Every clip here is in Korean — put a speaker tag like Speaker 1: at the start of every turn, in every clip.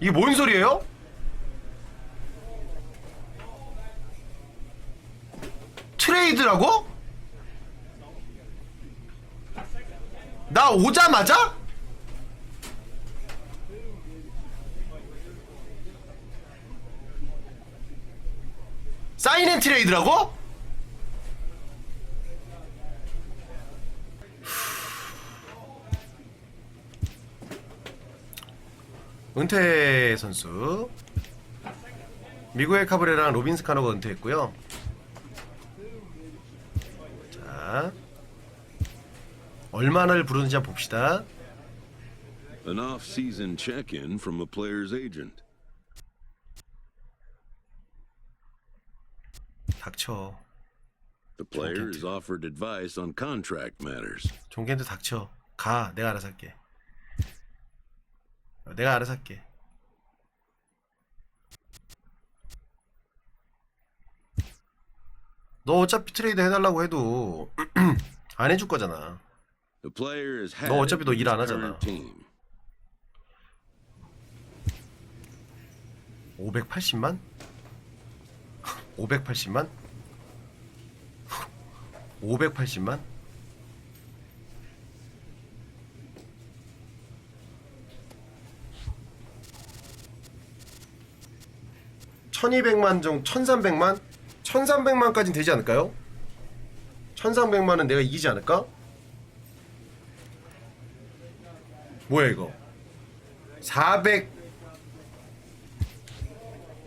Speaker 1: 이게 뭔 소리예요? 트레이드라고? 나 오자마자? 사인 앤 트레이드라고? 은퇴 선수 미구엘 카브레랑 로빈 스 카노가 은퇴했고요. 자 얼마나를 부르는지 한번 봅시다.
Speaker 2: An off-season check-in from a player's agent.
Speaker 1: 닥쳐.
Speaker 2: The player is offered advice on contract matters.
Speaker 1: 종겐도 닥쳐. 가. 내가 알아서 할게. 어, 내가 알아서 할게. 너 어차피 트레이드 해달라고 해도 안 해줄 거잖아. 너 어차피 너 일 안 하잖아.
Speaker 2: current team.
Speaker 1: 580만? 580만? 580만? (1200만) 정 (1300만) (1300만까지는) 되지 않을까요? (1300만은) 내가 이기지 않을까? 뭐야 이거 400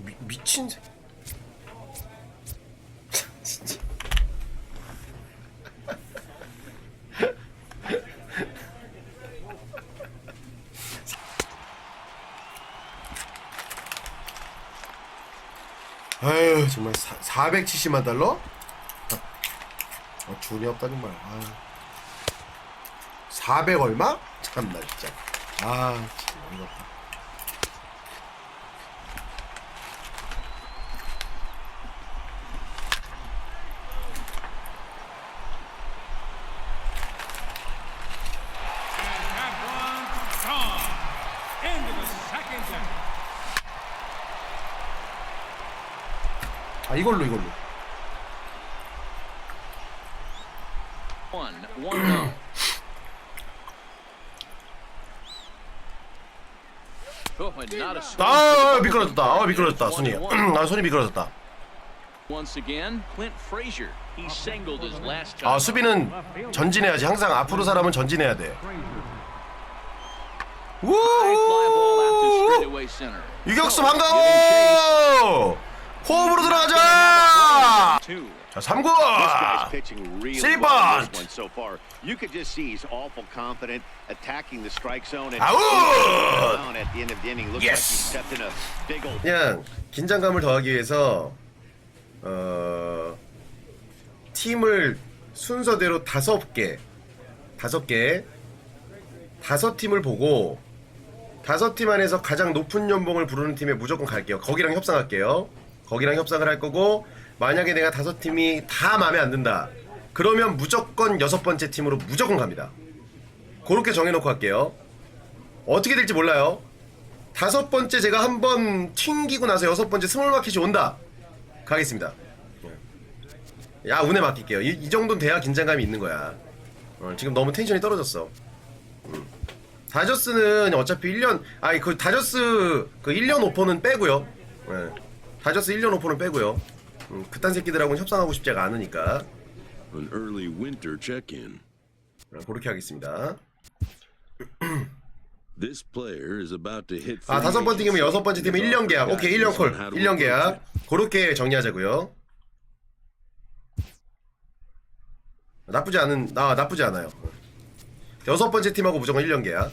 Speaker 1: 미, 미친 아유 정말 사, 470만 달러? 어, 준이 없다 정말 아유. 400 얼마? 참나 진짜 아 참, 어이가 없다 아 이걸로 이걸로
Speaker 3: One, one no. Oh, and not a swing
Speaker 1: 아 미끄러졌다 아. 미끄러졌다 손이. 아 손이 미끄러졌다
Speaker 3: Once again, Clint Frazier. He singled his last
Speaker 1: 아. 수비는 전진해야지 항상 앞으로 사람은 전진해야 돼
Speaker 3: High fly ball out to
Speaker 1: 우후
Speaker 3: straightaway center.
Speaker 1: 유격수
Speaker 3: Giving
Speaker 1: 반가워 호흡으로 들어가자. 자 3구
Speaker 4: This guy's pitching really
Speaker 1: Silly
Speaker 4: well in
Speaker 1: bunt.
Speaker 4: this one so far. You could just see he's awful confident, attacking the strike zone, and
Speaker 1: Out.
Speaker 4: down at the end of the inning. Looks like he
Speaker 1: Yes.
Speaker 4: stepped in a big old
Speaker 1: 그냥 긴장감을 더하기 위해서 어 팀을 순서대로 다섯 개 다섯 개 다섯 팀을 보고 다섯 팀 안에서 가장 높은 연봉을 부르는 팀에 무조건 갈게요. 거기랑 협상할게요. 거기랑 협상을 할 거고 만약에 내가 다섯 팀이 다 마음에 안 든다. 그러면 무조건 여섯 번째 팀으로 무조건 갑니다. 그렇게 정해놓고 할게요. 어떻게 될지 몰라요. 다섯 번째 제가 한 번 튕기고 나서 여섯 번째 스몰 마켓이 온다. 가겠습니다. 야 운에 맡길게요. 이, 이 정도는 돼야 긴장감이 있는 거야. 어, 지금 너무 텐션이 떨어졌어. 음. 다저스는 어차피 1년 아니 그 다저스 그 1년 오퍼는 빼고요. 예. 다저스 1년 오퍼는 빼고요. 음, 그딴 새끼들하고는 협상하고 싶지가 않으니까
Speaker 2: An early winter check-in.
Speaker 1: 어, 그렇게 하겠습니다.
Speaker 2: This player is about to hit.
Speaker 1: 아 다섯 번째 팀은 여섯 번째 팀은
Speaker 2: and is
Speaker 1: 1년 계약. 오케이 1년 콜.
Speaker 2: guidance on how to
Speaker 1: 1년
Speaker 2: approach
Speaker 1: 계약. 그렇게 정리하자고요. 나쁘지 않은 나 나쁘지 않아요. 여섯 번째 팀하고 무조건 1년 계약.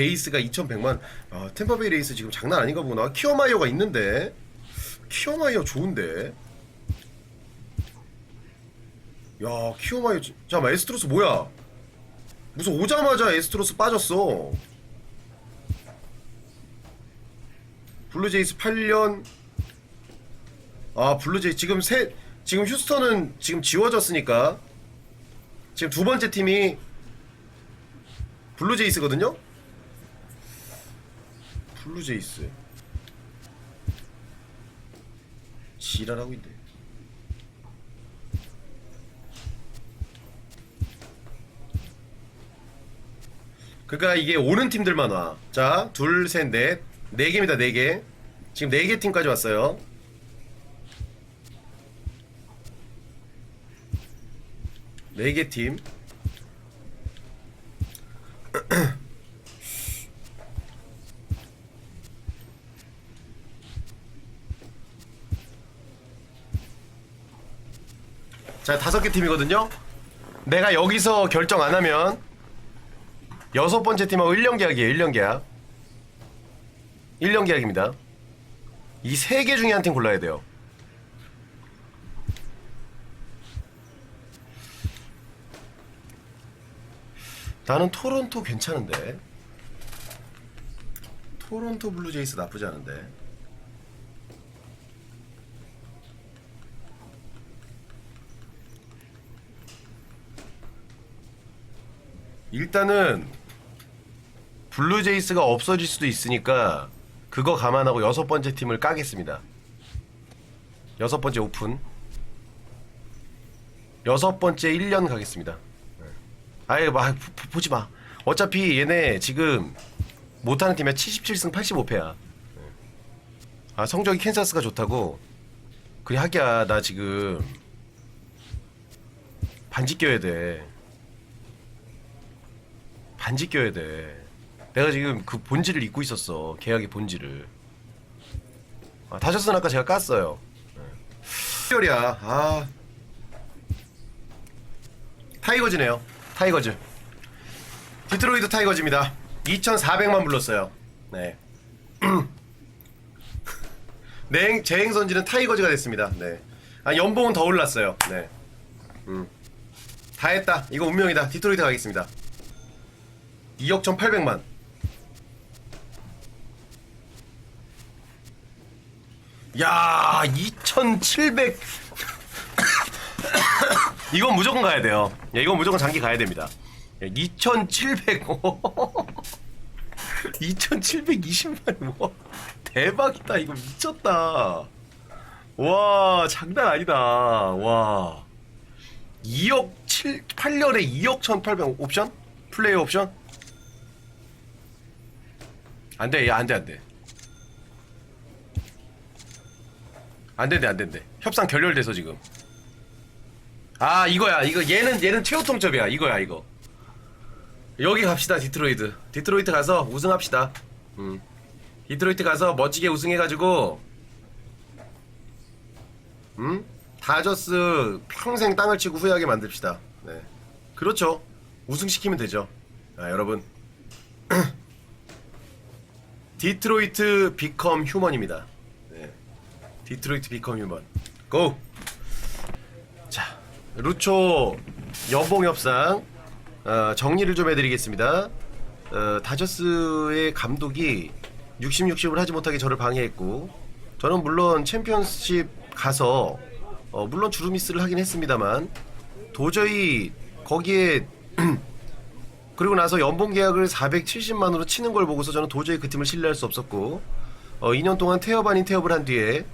Speaker 1: 레이스가 2,100만. 아, 템퍼베이 레이스 지금 장난 아닌가 보구나. 키어마이어가 있는데. 키어마이어 좋은데. 야, 키어마이어 진- 잠깐만 에스트로스 뭐야? 무슨 오자마자 에스트로스 빠졌어. 블루제이스 8년. 아, 블루제이 지금 세 지금 휴스턴은 지금 지워졌으니까 지금 두 번째 팀이 블루제이스거든요? 블루제이스 지랄하고 있네 그러니까 이게 오는 팀들만 와. 자, 둘, 셋, 넷, 네 개입니다. 네 개. 지금 네 개 팀까지 왔어요. 네 개 팀. 자, 다섯 개 팀이거든요. 내가 여기서 결정 안 하면 여섯 번째 팀하고 1년 계약이에요. 1년 계약. 1년 계약입니다. 이 세 개 중에 한 팀 골라야 돼요. 나는 토론토 괜찮은데. 토론토 블루제이스 나쁘지 않은데. 일단은 블루제이스가 없어질 수도 있으니까 그거 감안하고 여섯 번째 팀을 까겠습니다. 여섯 번째 오픈. 여섯 번째 1년 가겠습니다. 아예 막 보지 마. 어차피 얘네 지금 못하는 팀이야 77승 85패야. 아 성적이 캔사스가 좋다고. 그래 하기야 나 지금 반지 껴야 돼. 반지 껴야 돼. 내가 지금 그 본질을 잊고 있었어. 계약의 본질을. 아, 다셨으나 아까 제가 깠어요. 열이야. 아. 타이거즈네요. 타이거즈. 디트로이드 타이거즈입니다. 2,400만 불렀어요. 네. 네, 재행 선지는 타이거즈가 됐습니다. 네. 아, 연봉은 더 올랐어요. 네. 음. 다 했다. 이거 운명이다. 디트로이트 가겠습니다. 2억 1,800만. 야, 2,700. 이건 무조건 가야 돼요. 야, 이건 무조건 장기 가야 됩니다. 2,700. 2,720만. 와, 대박이다. 이거 미쳤다. 와, 장난 아니다. 와. 2억 7, 8년에 2억 1,800 옵션? 플레이 옵션? 안 돼, 야, 안 돼, 안 돼. 안 된대, 안 된대. 협상 결렬돼서 지금. 아, 이거야. 이거 얘는 얘는 최후 통첩이야. 이거야, 이거. 여기 갑시다, 디트로이트. 디트로이트 가서 우승합시다. 음. 디트로이트 가서 멋지게 우승해가지고, 음? 다저스 평생 땅을 치고 후회하게 만듭시다. 네. 그렇죠. 우승시키면 되죠. 아, 여러분. 디트로이트 비컴 휴먼입니다. 네. 디트로이트 비컴 휴먼. 고! 자, 루초 여봉 협상 어, 정리를 좀 해드리겠습니다. 어, 다저스의 감독이 60, 60을 하지 못하게 저를 방해했고 저는 물론 챔피언십 가서 어, 물론 주루미스를 하긴 했습니다만 도저히 거기에 그리고 나서 연봉 계약을 470만으로 치는 걸 보고서 저는 도저히 그 팀을 신뢰할 수 없었고 어, 2년 동안 태업 아닌 태업을 한 뒤에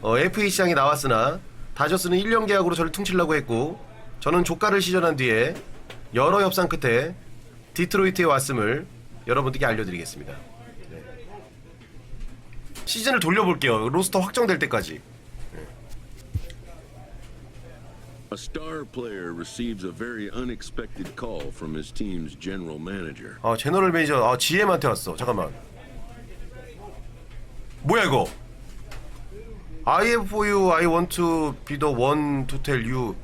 Speaker 1: 어, FA 시장에 나왔으나 다저스는 1년 계약으로 저를 퉁치려고 했고 저는 조가를 시전한 뒤에 여러 협상 끝에 디트로이트에 왔음을 여러분들께 알려드리겠습니다. 네. 시즌을 돌려볼게요. 로스터 확정될 때까지.
Speaker 2: A star player receives a very unexpected call from his team's general manager.
Speaker 1: 아 제너럴 매니저 아 GM한테 왔어 잠깐만 뭐야 이거 I have for you I want to be the one to tell you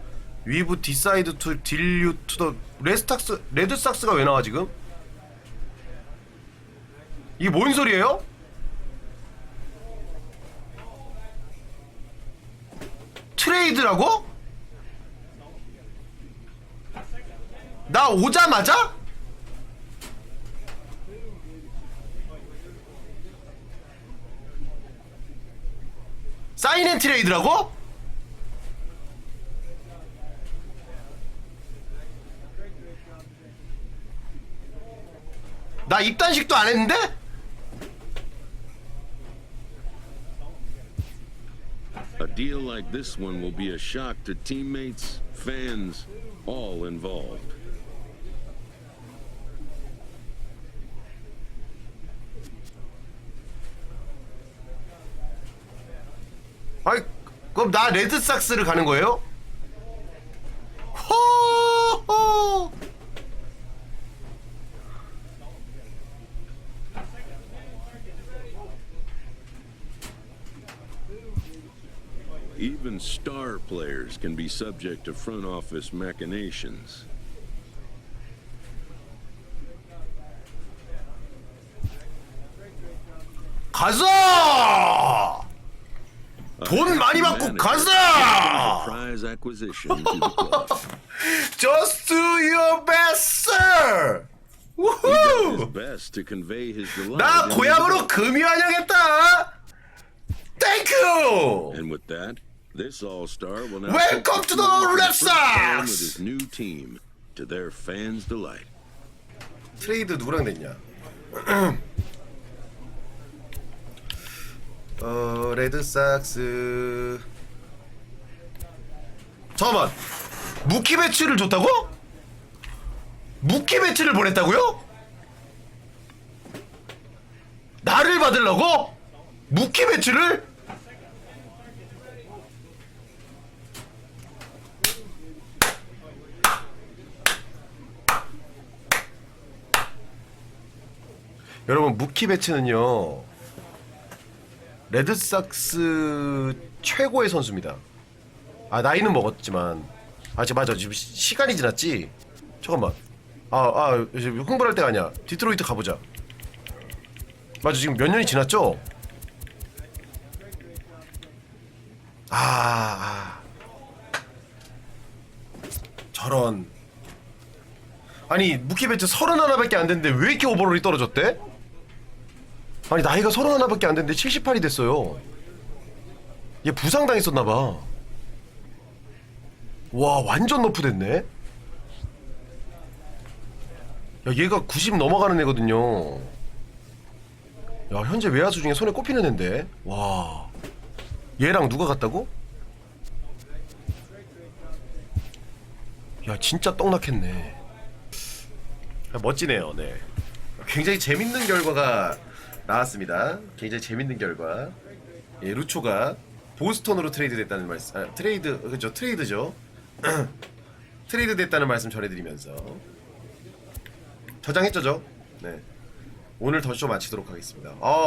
Speaker 1: we've decided to deal you to the 레스탁스 레드삭스가 왜 나와 지금 이게 뭔 소리예요? 트레이드라고? 나 오자마자? 사인앤 트레이드라고? 나 입단식도 안 했는데?
Speaker 2: Like this one will be a shock to teammates, fans, all involved.
Speaker 1: 아니 그럼 나 레드삭스를 가는 거예요? 호호
Speaker 2: Even star players can be subject to front office machinations.
Speaker 1: 가자! 돈 많이 받고
Speaker 2: Manager
Speaker 1: 가자!
Speaker 2: Prize acquisition to the club.
Speaker 1: Just do your best, sir!
Speaker 2: His
Speaker 1: 우후!
Speaker 2: best to convey his delight.
Speaker 1: 나
Speaker 2: in the
Speaker 1: 고향으로 금이 환영했다! 땡큐!
Speaker 2: And with that, this all-star will now
Speaker 1: Welcome to the Red
Speaker 2: first time with
Speaker 1: Sox!
Speaker 2: his new team to their fans' delight.
Speaker 1: 트레이드 누구랑 됐냐? 어 레드삭스 잠깐만 무키 배치를 줬다고? 무키 배치를 보냈다고요? 나를 받으려고? 무키 배치를? 여러분 무키 배치는요 레드삭스 최고의 선수입니다. 아 나이는 먹었지만 아 지금 맞아 지금 시- 시간이 지났지. 잠깐만 아아 지금 흥분할 때가 아니야. 디트로이트 가보자. 맞아 지금 몇 년이 지났죠? 아, 아. 저런 아니 무키 배치 서른 하나밖에 안 됐는데 왜 이렇게 오버롤이 떨어졌대? 아니 나이가 서른 하나밖에 안 됐는데 78이 됐어요. 얘 부상 당했었나 봐. 와 완전 너프 됐네. 야 얘가 90 넘어가는 애거든요. 야 현재 외야수 중에 손에 꼽히는 애인데. 와 얘랑 누가 같다고? 야 진짜 떡락했네. 야, 멋지네요. 네. 굉장히 재밌는 결과가 나왔습니다. 굉장히 재밌는 결과. 예, 루초가 보스턴으로 트레이드 됐다는 말씀. 아, 트레이드 그죠? 트레이드죠. 트레이드 됐다는 말씀 전해드리면서 저장했죠, 저? 네. 오늘 더쇼 마치도록 하겠습니다. 어,